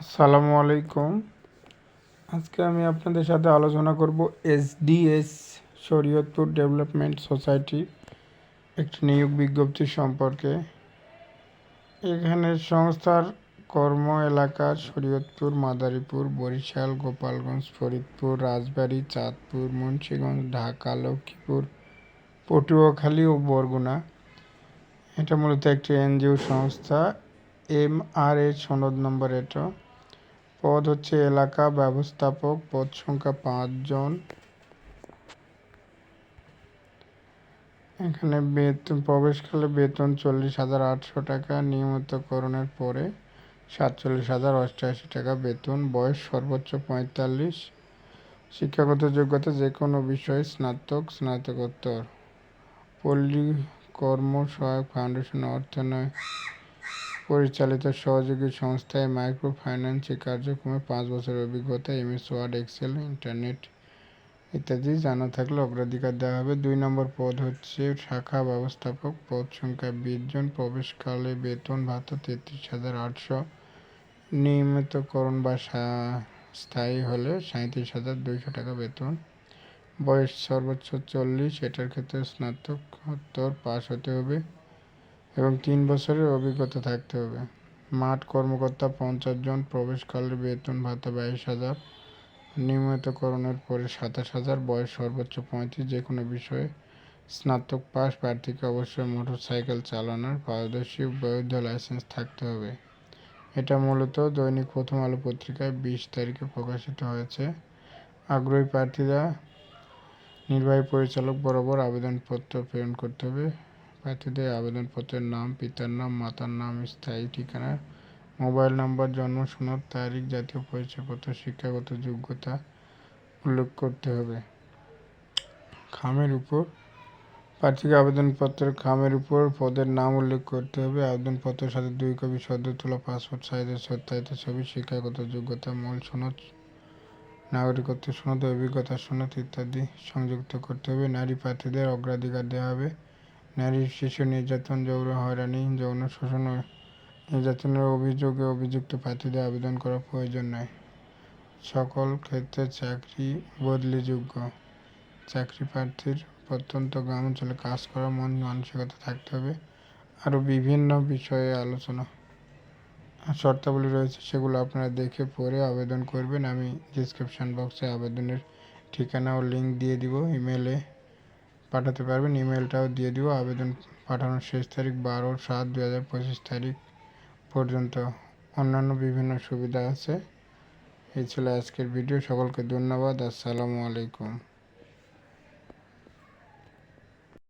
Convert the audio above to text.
আসসালামু আলাইকুম। আজকে আমি আপনাদের সাথে আলোচনা করব এসডিএস শরীয়তপুর ডেভেলপমেন্ট সোসাইটি একটি নিয়োগ বিজ্ঞপ্তি সম্পর্কে। এখানে সংস্থার কর্ম এলাকা শরীয়তপুর, মাদারীপুর, বরিশাল, গোপালগঞ্জ, ফরিদপুর, রাজবাড়ী, চাঁদপুর, মুন্সীগঞ্জ, ঢাকা, লক্ষ্মীপুর, পটুয়াখালী ও বরগুনা। এটা মূলত একটি এনজিও সংস্থা, এম আর এর সনদ নম্বর এটা। পদ হচ্ছে এলাকা ব্যবস্থাপক পদ সংখ্যা পাঁচজন এখানে বেতন, প্রবেশকালে বেতন চল্লিশ হাজার আটশো টাকা, নিয়মিতকরণের পরে সাতচল্লিশ হাজার অষ্টআশি টাকা বেতন, বয়স সর্বোচ্চ পঁয়তাল্লিশ। শিক্ষাগত যোগ্যতা যে কোনো বিষয়ে স্নাতক, স্নাতকোত্তর। পল্লী কর্ম সহায়ক ফাউন্ডেশন অর্থনয় পরিচালিত সহযোগী সংস্থায় মাইক্রো ফাইন্যান্সে কার্যক্রমে পাঁচ বছরের অভিজ্ঞতা, এমএস, ওয়ার্ড, এক্সেল, ইন্টারনেট ইত্যাদি জানা থাকলে অগ্রাধিকার দেওয়া হবে। দুই নম্বর পদ হচ্ছে শাখা ব্যবস্থাপক। পদ সংখ্যা বিশ জন। প্রবেশকালে বেতন ভাতা তেত্রিশ হাজার আটশো। নিয়মিতকরণ বা স্থায়ী হলে সাঁত্রিশ হাজার দুইশো টাকা বেতন। বয়স সর্বোচ্চ চল্লিশ। এটার ক্ষেত্রে স্নাতকোত্তর পাশ হতে হবে। এবং তিন বছরের অভিজ্ঞতা থাকতে হবে। মাঠ কর্মকর্তা পঞ্চাশ জন, প্রবেশকালের বেতন ভাতা বাইশ হাজার, নিয়মিতকরণের পরে সাতাশ হাজার, বয়স সর্বোচ্চ পঁয়ত্রিশ যে কোনো বিষয়ে স্নাতক পাস, প্রার্থীকে অবশ্যই মোটর সাইকেল চালানোর পারদর্শী বৈধ লাইসেন্স থাকতে হবে। এটা মূলত দৈনিক প্রথম আলো পত্রিকায় বিশ তারিখে প্রকাশিত হয়েছে। আগ্রহী প্রার্থীরা নির্বাহী পরিচালক বরাবর আবেদনপত্র প্রেরণ করতে হবে। প্রার্থীদের আবেদনপত্রের নাম, পিতার নাম, মাতার নাম, স্থায়ী ঠিকানা, মোবাইল নাম্বার, জন্ম সনদ তারিখ, জাতীয় পরিচয়পত্র, শিক্ষাগত যোগ্যতা উল্লেখ করতে হবে। খামের উপর, প্রার্থীকে আবেদনপত্রের খামের উপর পদের নাম উল্লেখ করতে হবে। আবেদনপত্রের সাথে দুই কপি সদ্য তোলা পাসপোর্ট, সাইজের সত্যায়িত ছবি, শিক্ষাগত যোগ্যতা, মূল সনদ নাগরিকত্ব সনদ অভিজ্ঞতা সনদ ইত্যাদি সংযুক্ত করতে হবে। নারী প্রার্থীদের অগ্রাধিকার দেওয়া হবে। নারী, শিশু নির্যাতন, যৌন হয়রানি, যৌন শোষণ ও নির্যাতনের অভিযোগে অভিযুক্ত প্রার্থীদের আবেদন করার প্রয়োজন নয় সকল ক্ষেত্রে চাকরি বদলিযোগ্য। চাকরি প্রার্থীর প্রত্যন্ত গ্রাম অঞ্চলে কাজ করার মন, মানসিকতা থাকতে হবে আরও বিভিন্ন বিষয়ে আলোচনা। শর্তাবলী রয়েছে, সেগুলো আপনারা দেখে পড়ে আবেদন করবেন। আমি ডিসক্রিপশান বক্সে আবেদনের ঠিকানা ও লিঙ্ক দিয়ে দিব ইমেলে পাঠাতে পারবেন। ইমেলটাও দিয়ে দিব। আবেদন পাঠানোর শেষ তারিখ বারো সাত দু হাজার পঁচিশ তারিখ পর্যন্ত। অন্যান্য বিভিন্ন সুবিধা আছে। এই ছিল আজকের ভিডিও। সকলকে ধন্যবাদ। আসসালামু আলাইকুম।